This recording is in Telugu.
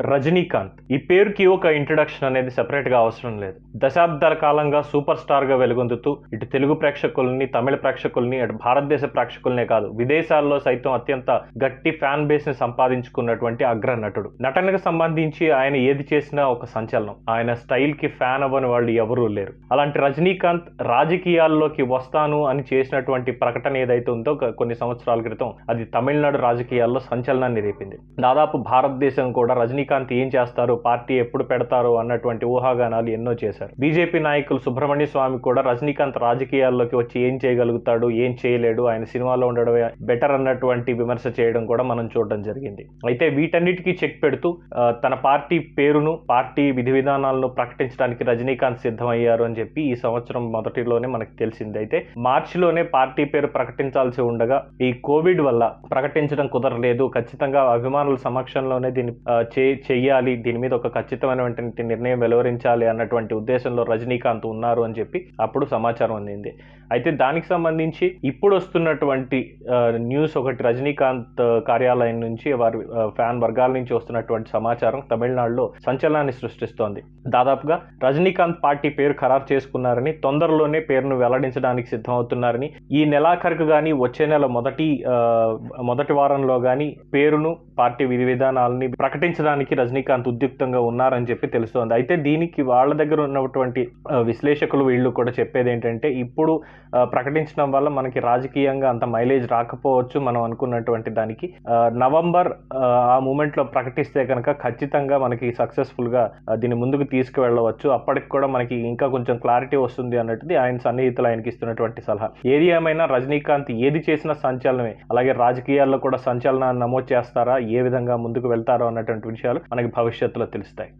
రజనీకాంత్. ఈ పేరుకి ఒక ఇంట్రడక్షన్ అనేది సెపరేట్గా అవసరం లేదు. దశాబ్దాల కాలంగా సూపర్ స్టార్గా వెలుగొందుతూ ఇటు తెలుగు ప్రేక్షకుల్ని తమిళ ప్రేక్షకుల్ని అటు భారతదేశ ప్రేక్షకుల్నే కాదు విదేశాల్లో సైతం అత్యంత గట్టి ఫ్యాన్ బేస్ని సంపాదించుకున్నటువంటి అగ్ర నటుడు. నటనకు సంబంధించి ఆయన ఏది చేసినా ఒక సంచలనం. ఆయన స్టైల్కి ఫ్యాన్ అవ్వని వాళ్ళు ఎవరూ లేరు. అలాంటి రజనీకాంత్ రాజకీయాల్లోకి వస్తాను అని చేసినటువంటి ప్రకటన ఏదైతే ఉందో కొన్ని సంవత్సరాల క్రితం అది తమిళనాడు రాజకీయాల్లో సంచలనాన్ని రేపింది. దాదాపు భారతదేశం కూడా రజనీకాంత్ ఏం చేస్తారు? పార్టీ ఎప్పుడు పెడతారు? అన్నటువంటి ఊహాగానాలు ఎన్నో చేశారు. బీజేపీ నాయకులు సుబ్రహ్మణ్య స్వామి కూడా రజనీకాంత్ రాజకీయాల్లోకి వచ్చి ఏం చేయగలుగుతాడు? ఏం చేయలేడు? ఆయన సినిమాలో ఉండడం బెటర్ అన్నటువంటి విమర్శ చేయడం కూడా మనం చూడడం జరిగింది. అయితే వీటన్నిటికీ చెక్ పెడుతూ తన పార్టీ పేరును పార్టీ విధి విధానాలను ప్రకటించడానికి రజనీకాంత్ సిద్ధమయ్యారు అని చెప్పి ఈ సంవత్సరం మొదటిలోనే మనకు తెలిసింది. అయితే మార్చిలోనే పార్టీ పేరు ప్రకటించాల్సి ఉండగా ఈ కోవిడ్ వల్ల ప్రకటించడం కుదరలేదు. ఖచ్చితంగా అభిమానుల సమక్షంలోనే దీన్ని చే చెయ్యాలి దీని మీద ఒక ఖచ్చితమైనటువంటి నిర్ణయం వెలువరించాలి అన్నటువంటి ఉద్దేశంలో రజనీకాంత్ ఉన్నారు అని చెప్పి అప్పుడు సమాచారం అందింది. అయితే దానికి సంబంధించి ఇప్పుడు వస్తున్నటువంటి న్యూస్ ఒకటి రజనీకాంత్ కార్యాలయం నుంచి వారి ఫ్యాన్ వర్గాల నుంచి వస్తున్నటువంటి సమాచారం తమిళనాడులో సంచలనాన్ని సృష్టిస్తోంది. దాదాపుగా రజనీకాంత్ పార్టీ పేరు ఖరారు చేసుకున్నారని తొందరలోనే పేరును వెల్లడించడానికి సిద్ధమవుతున్నారని ఈ నెలాఖరుకు కానీ వచ్చే నెల మొదటి మొదటి వారంలో కానీ పేరును పార్టీ విధి విధానాలని ప్రకటించడానికి రజనీకాంత్ ఉద్యుక్తంగా ఉన్నారని చెప్పి తెలుస్తోంది. అయితే దీనికి వాళ్ళ దగ్గర ఉన్నటువంటి విశ్లేషకులు వీళ్ళు కూడా చెప్పేది ఏంటంటే ఇప్పుడు ప్రకటించడం వల్ల మనకి రాజకీయంగా అంత మైలేజ్ రాకపోవచ్చు మనం అనుకున్నటువంటి దానికి. నవంబర్ ఆ, మూమెంట్లో ప్రకటిస్తే కనుక ఖచ్చితంగా మనకి సక్సెస్ఫుల్గా దీన్ని ముందుకు తీసుకువెళ్ళవచ్చు. అప్పటికి కూడా మనకి ఇంకా కొంచెం క్లారిటీ వస్తుంది అన్నట్టుది ఆయన సన్నిహితులు ఆయనకి ఇస్తున్నటువంటి సలహా. ఏది ఏమైనా రజనీకాంత్ ఏది చేసినా సంచలనమే. అలాగే రాజకీయాల్లో కూడా సంచలనాన్ని నమోదు చేస్తారా? ఏ విధంగా ముందుకు వెళ్తారో అన్నటువంటి విషయాలు మనకి భవిష్యత్తులో తెలుస్తాయి.